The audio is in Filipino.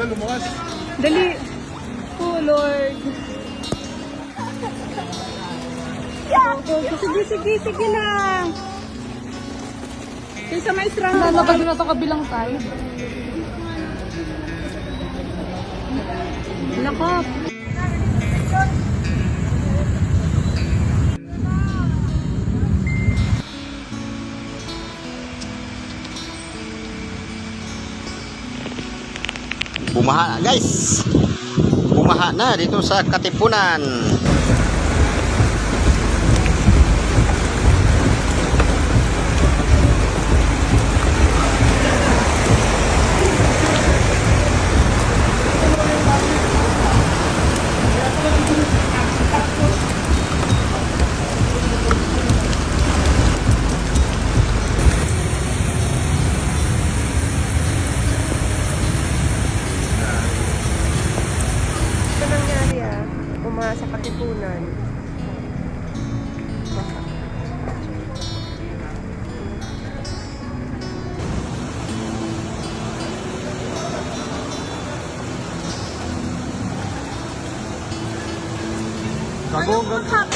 Bagal lumuwas. Dali. Oh, Lord. Sige, sige, sige lang. Kaysa may strong na Ano pag na sa kabilang side? Nakap. Bumaha guys. Bumaha na dito sa Katipunan. mga sa Katipunan. Kagong, kagong.